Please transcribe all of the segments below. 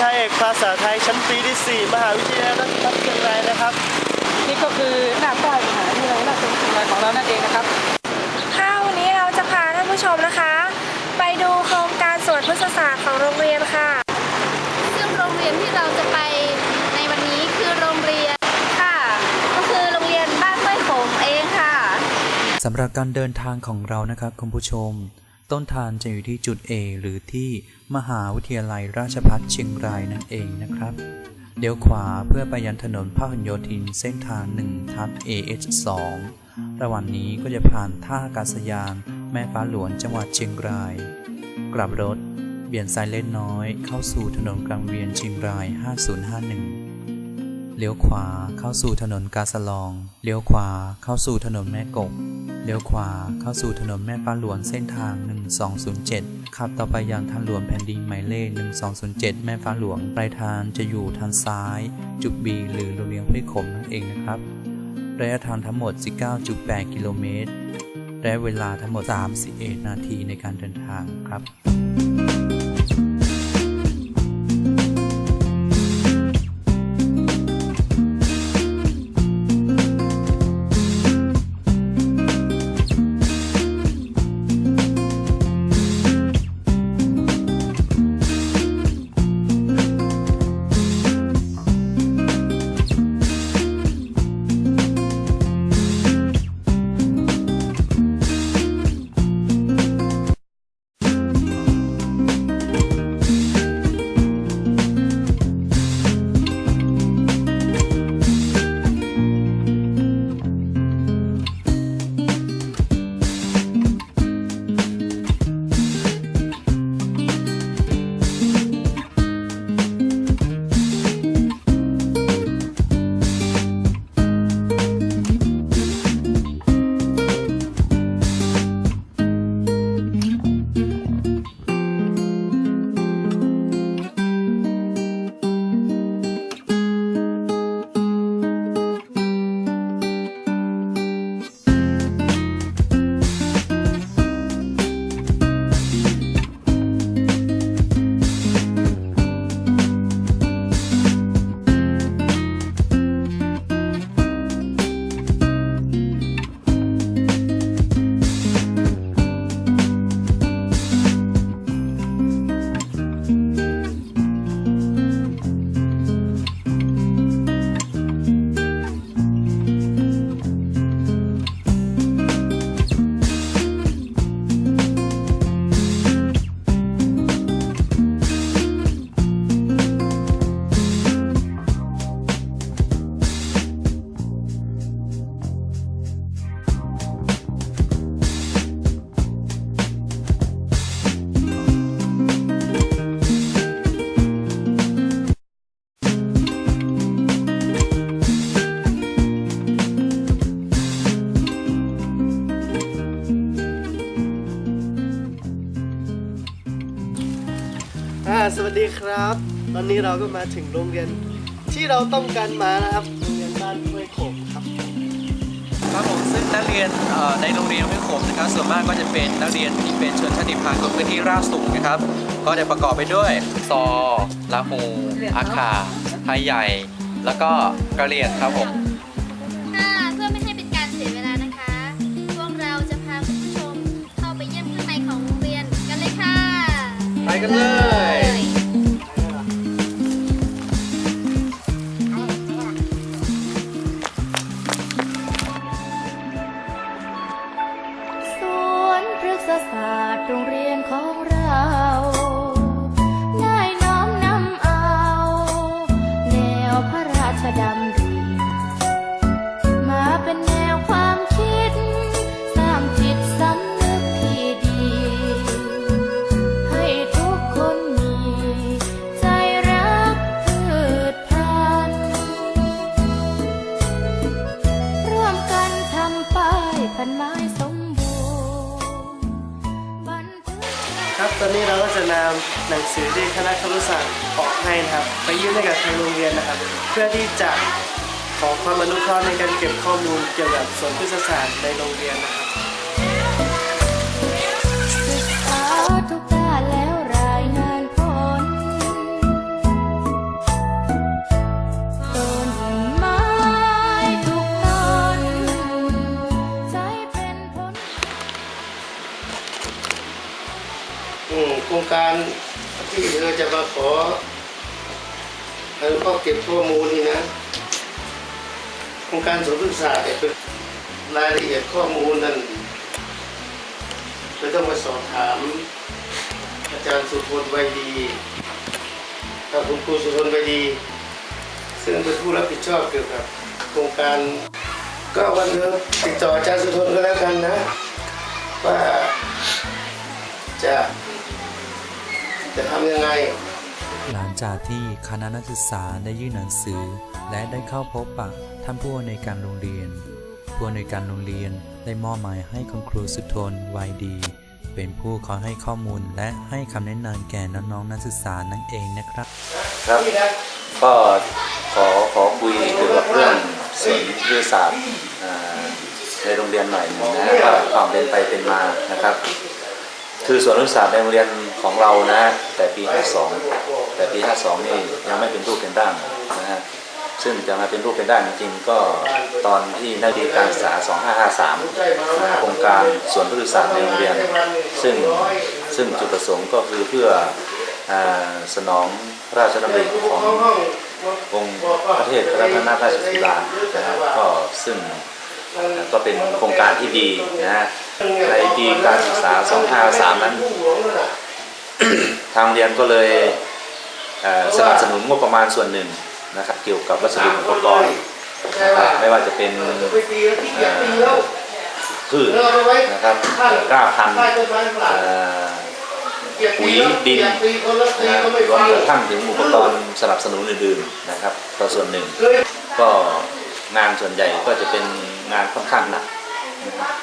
ศึกษาวิชาเอกภาษาไทยชั้นปีที่ 4 มหาวิทยาลัยรัฐเชียงรายนะครับ นี่ก็คือหน้าป้ายมหาวิทยาลัยราชภัฏเชียงรายของเรานั่นเองนะครับค่ะวันนี้เราจะพาท่านผู้ชมนะคะ ไปดูโครงการสวนพฤกษศาสตร์ของโรงเรียนค่ะ ซึ่งโรงเรียนที่เราจะไปในวันนี้คือโรงเรียนค่ะ ก็คือโรงเรียนบ้านห้วยโขงเองค่ะสำหรับการเดินทางของเรานะครับคุณผู้ชม ต้นทานจะอยู่ที่จุด A หรือที่มหาวิทยาลัยราชภัฏเชียงรายนั่นเองนะครับเลี้ยวขวาเพื่อไปยังถนนพหลโยธินเส้นทาง1ทับ AH2 ระหว่างนี้ก็จะผ่านท่าอากาศยาน แม่ฟ้าหลวงจังหวัดเชียงราย กลับรถ เบี่ยงซ้ายเล่นน้อย เข้าสู่ถนนกลางเวียนเชียงราย 5051 เลี้ยวขวาเข้าสู่ถนนกาสลอง เลี้ยวขวาเข้าสู่ถนนแม่กกเลี้ยวขวาเข้าสู่ถนนแม่ฟ้าหลวงเส้นทาง 1207 ขับต่อไปยังทางหลวงแผ่นดินหมายเลข 1207 แม่ฟ้าหลวง ปลายทางจะอยู่ทางซ้าย จุด B หรือโรงเรียนห้วยขมนั่นเองนะครับ ระยะทางทั้งหมด 19.8 กิโลเมตรและเวลาทั้งหมด 31 นาทีในการเดินทางครับ ครับ ตอนนี้เราก็มาถึงโรงเรียนที่เราต้องการมานะครับโรงเรียนบ้านห้วยโขงครับครับผมซึ่งนักเรียนในโรงเรียนห้วยโขงนะครับ ส่วนมากก็จะเป็นนักเรียนที่เป็นชนชาติพันธุ์ของพื้นที่ราบสูงนะครับ ก็จะประกอบไปด้วยซอลาหูอาคาไทยใหญ่ แล้วก็กระเรียนครับผมเพื่อไม่ให้เป็นการเสียเวลานะคะ พวกเราจะพาผู้ชมเข้าไปเยี่ยมข้างในของเรียนกันเลยค่ะ ไปกันเลย หนังสือที่คณะครุศาสตร์ออกให้นะครับ ไปยื่นให้กับทางโรงเรียนนะครับ เพื่อที่จะขอความอนุเคราะห์ในการเก็บข้อมูลเกี่ยวกับสวนพฤกษศาสตร์ในโรงเรียนนะครับ การที่เราจะมาขออนุเคราะห์เก็บข้อมูลนี่นะโครงการสวนพฤกษศาสตร์เนี่ยเป็นรายละเอียดข้อมูลนั่นเราต้องมาสอบถาม อาจารย์สุพลไวยดีกับคุณครูสุพลไวยดี ซึ่งเป็นผู้รับผิดชอบเกี่ยวกับโครงการก็วันนี้ติดต่ออาจารย์สุพลก็แล้วกันนะ ว่าจะ จะทำยังไง หลังจากที่คณะนักศึกษาได้ยื่นหนังสือ และได้เข้าพบปะท่านผู้อำนวยการโรงเรียน ผู้อำนวยการโรงเรียนได้มอบหมายให้คุณครูสุทนวัยดี เป็นผู้คอยให้ข้อมูลและให้คำแนะนำแก่น้องๆนักศึกษานั่นเองนะครับ ครับก็ขอขอคุยเกี่ยวกับเรื่องสวนวิทยาศาสตร์อ่าในโรงเรียนหน่อยหนึงนะว่าความเป็นไปเป็นมานะครับ คือสวนวิทยาศาสตร์ในโรงเรียนของเรานะ แต่ปี 52 แต่ปี 52 นี่ยังไม่เป็นรูปเป็นร่างนะฮะซึ่งจะมาเป็นรูปเป็นร่างจริงก็ตอนที่นักเรียนการศึกษา 2553นะโครงการสวนวิทยาศาสตร์ในโรงเรียน ซึ่งซึ่งจุดประสงค์ก็คือเพื่ออ่าสนองพระราชดำริขององค์ประเทศพระนาราชสุดานะฮะก็ซึ่งก็เป็นโครงการที่ดีนะฮะ ในปีการศึกษา 2553 นั้น ทางเรียนก็เลยเสนับสนุนงบประมาณส่วนหนึ่งนะครับ เกี่ยวกับวัสดุอุปกรณ์นะครับไม่ว่าจะเป็นเอ่อพืชนะครับกล้าพันธุ์ปุ๋ยดินรวมกระทั่งถึงอุปกรณ์สนับสนุนอื่นๆนะครับก็ส่วนหนึ่ง ก็งานส่วนใหญ่ก็จะเป็นงานค่อนข้างหนัก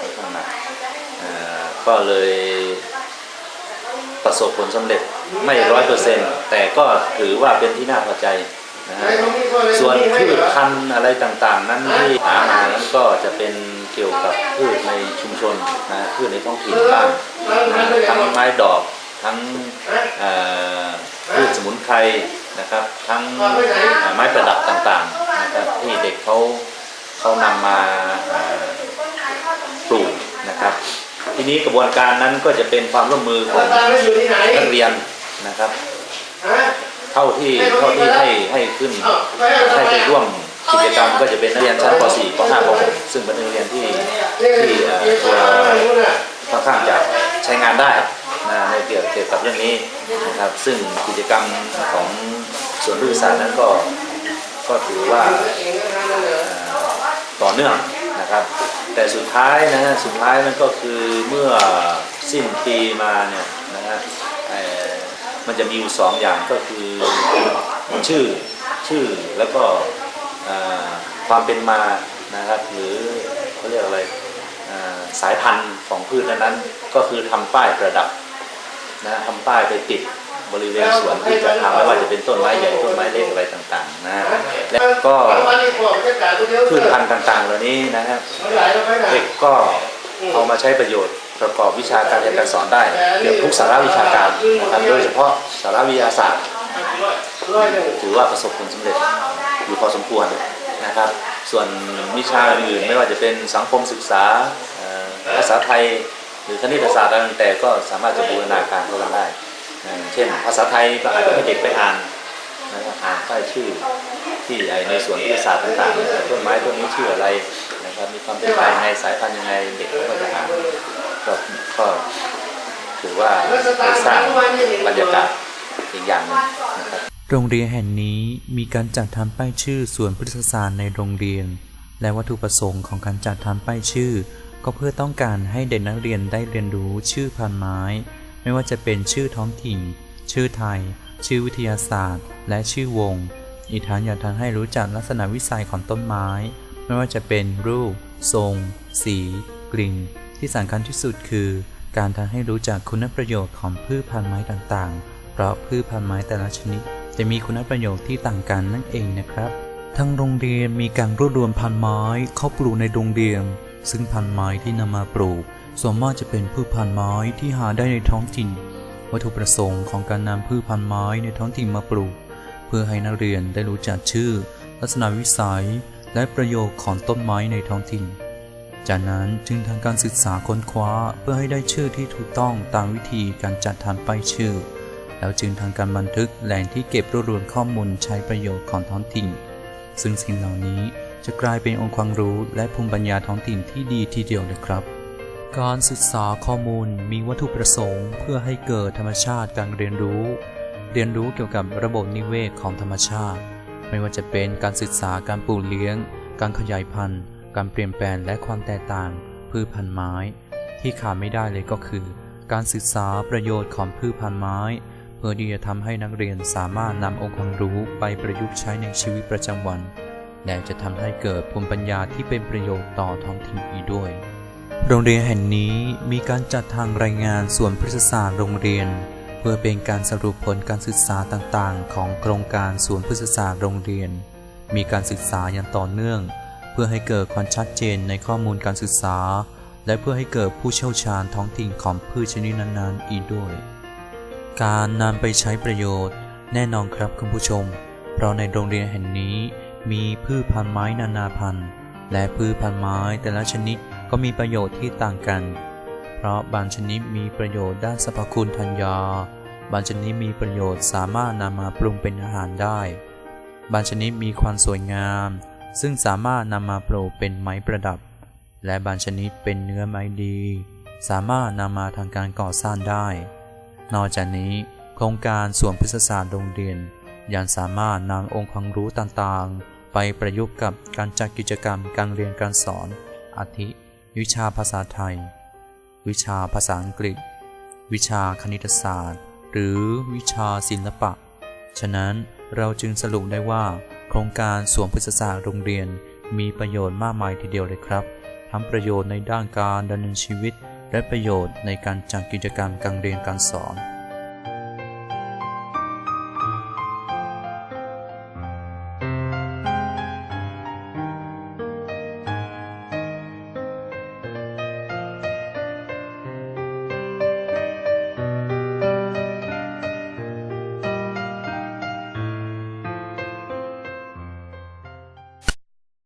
ค่อนข้างหนัก ก็เลยประสบผลสำเร็จไม่ร้อยเปอร์เซ็นต์แต่ก็ถือว่าเป็นที่น่าพอใจนะฮะส่วนพืชพันธุ์อะไรต่างๆ นั้นที่หามานั้นก็จะเป็นเกี่ยวกับพืชในชุมชนนะฮะพืชในท้องถิ่นบ้างนะทั้งไม้ดอกทั้งเอ่อพืชสมุนไพรนะครับ ทั้งเอ่อไม้ประดับต่างๆนะครับที่เด็กเขาเขานำมาเอ่อปลูกนะครับ ทีนี้กระบวนการนั้นก็จะเป็นความร่วมมือของนักเรียนนะครับ เท่าที่เท่าที่ให้ให้ขึ้นให้ไปร่วมกิจกรรมก็จะเป็นนักเรียนชั้นป .4 ป .5 ป .6 ซึ่งเป็นนักเรียนที่ที่เอ่อตัวค่อนข้างจะใช้งานได้นะในเกี่ยวเกี่ยวกับเรื่องนี้นะครับ ซึ่งกิจกรรมของสวนพฤกษศาสตร์นั้นก็ก็ถือว่าต่อเนื่องนะครับ แต่สุดท้ายนะฮะสุดท้ายมันก็คือเมื่อสิ้นปีมาเนี่ยนะฮะมันจะมีอยู่สองอย่างก็คือชื่อชื่อแล้วก็ความเป็นมานะครับหรือเขาเรียกอะไรสายพันธุ์ของพืชนั้นก็คือทำป้ายประดับนะทำป้ายไปติด บริเวณสวนที่จะทำไม่ว่าจะเป็นต้นไม้ใหญ่ต้นไม้เล็กอะไรต่างๆนะแล้วก็พืชพันธุ์ต่างๆ เหล่านี้นะครับเด็กก็เอามาใช้ประโยชน์ประกอบวิชาการเรียนการสอนได้เกือบทุกสาระวิชาการนะครับโดยเฉพาะสาระวิทยาศาสตร์ ถือว่าประสบผลสำเร็จอยู่พอสมควรนะครับ ส่วนวิชาอื่นๆไม่ว่าจะเป็นสังคมศึกษาภาษาไทย หรือคณิตศาสตร์อะไรต่างๆก็สามารถจะบูรณาการเข้ากันได้ เช่นภาษาไทยก็อาจจะให้เด็กไปอ่านนะครับอ่านป้ายชื่อที่ในสวนวิทยาศาสตร์ต่างๆต้นไม้ต้นนี้ชื่ออะไรนะครับมีความเป็นไปยังไงสายพันธุ์ยังไงเด็กก็จะอ่านก็ก็ถือว่าได้สร้างบรรยากาศอีกอย่างหนึงนะครับโรงเรียนแห่งนี้มีการจัดทำป้ายชื่อส่วนพฤกษศาสตร์ในโรงเรียน และวัตถุประสงค์ของการจัดทำป้ายชื่อ ก็เพื่อต้องการให้เด็กนักเรียนได้เรียนรู้ชื่อพันไม้ ไม่ว่าจะเป็นชื่อท้องถิ่น ชื่อไทย ชื่อวิทยาศาสตร์ และชื่อวง อีกทั้งยังทำให้รู้จักลักษณะวิสัยของต้นไม้ ไม่ว่าจะเป็นรูป ทรง สี กลิ่น ที่สำคัญที่สุดคือ การทำให้รู้จักคุณประโยชน์ของพืชพันธุ์ไม้ต่างๆ เพราะพืชพันธุ์ไม้แต่ละชนิด จะมีคุณประโยชน์ที่ต่างกันนั่นเองนะครับทั้งโรงเรียนมีการรวบรวมพันธุ์ไม้เข้าปลูกในโรงเรียน ซึ่งพันธุ์ไม้ที่นำมาปลูก ส่วนมากจะเป็นพืชพันธุ์ไม้ที่หาได้ในท้องถิ่น วัตถุประสงค์ของการนำพืชพันธุ์ไม้ในท้องถิ่นมาปลูก เพื่อให้นักเรียนได้รู้จักชื่อ ลักษณะวิสัย และประโยชน์ของต้นไม้ในท้องถิ่น จากนั้นจึงทำการศึกษาค้นคว้าเพื่อให้ได้ชื่อที่ถูกต้องตามวิธีการจัดทำป้ายชื่อ แล้วจึงทำการบันทึกแหล่งที่เก็บรวบรวมข้อมูลใช้ประโยชน์ของท้องถิ่น ซึ่งสิ่งเหล่านี้จะกลายเป็นองค์ความรู้และภูมิปัญญาท้องถิ่นที่ดีทีเดียวเลยครับ การศึกษาข้อมูลมีวัตถุประสงค์เพื่อให้เกิดธรรมชาติการเรียนรู้ เรียนรู้เกี่ยวกับระบบนิเวศของธรรมชาติ ไม่ว่าจะเป็นการศึกษาการปลูกเลี้ยง การขยายพันธุ์ การเปลี่ยนแปลงและความแตกต่าง พืชพันธุ์ไม้ ที่ขาดไม่ได้เลยก็คือ การศึกษาประโยชน์ของพืชพันธุ์ไม้ เพื่อที่จะทำให้นักเรียนสามารถนำองค์ความรู้ไปประยุกต์ใช้ในชีวิตประจำวัน และจะทำให้เกิดภูมิปัญญาที่เป็นประโยชน์ต่อท้องถิ่นอีกด้วย โรงเรียนแห่งนี้มีการจัดทางรายงานส่วนพฤกษศาสตร์โรงเรียน เพื่อเป็นการสรุปผลการศึกษาต่างๆ ของโครงการส่วนพฤกษศาสตร์โรงเรียน มีการศึกษาอย่างต่อเนื่อง เพื่อให้เกิดความชัดเจนในข้อมูลการศึกษา และเพื่อให้เกิดผู้เชี่ยวชาญท้องถิ่นของพืชชนิดนั้นๆ อีกด้วย การนำไปใช้ประโยชน์แน่นอนครับคุณผู้ชม เพราะในโรงเรียนแห่งนี้มีพืชพันธุ์ไม้นานาพันธุ์ และพืชพันธุ์ไม้แต่ละชนิด ก็มีประโยชน์ที่ต่างกัน เพราะบางชนิดมีประโยชน์ด้านสรรพคุณทางยา บางชนิดมีประโยชน์สามารถนำมาปรุงเป็นอาหารได้ บางชนิดมีความสวยงาม ซึ่งสามารถนำมาปลูกเป็นไม้ประดับ และบางชนิดเป็นเนื้อไม้ดี สามารถนำมาทางการก่อสร้างได้ นอกจากนี้ โครงการสวนพฤกษศาสตร์โรงเรียนยังสามารถนำองค์ความรู้ต่างๆ ไปประยุกต์กับการจัดกิจกรรมการเรียนการสอนอาทิ วิชาภาษาไทย วิชาภาษาอังกฤษ วิชาคณิตศาสตร์ หรือวิชาศิลปะ ฉะนั้นเราจึงสรุปได้ว่า โครงการสวนพฤกษศาสตร์โรงเรียนมีประโยชน์มากมายทีเดียวเลยครับ ทั้งประโยชน์ในด้านการดำเนินชีวิต และประโยชน์ในการจัดกิจกรรมการเรียนการสอน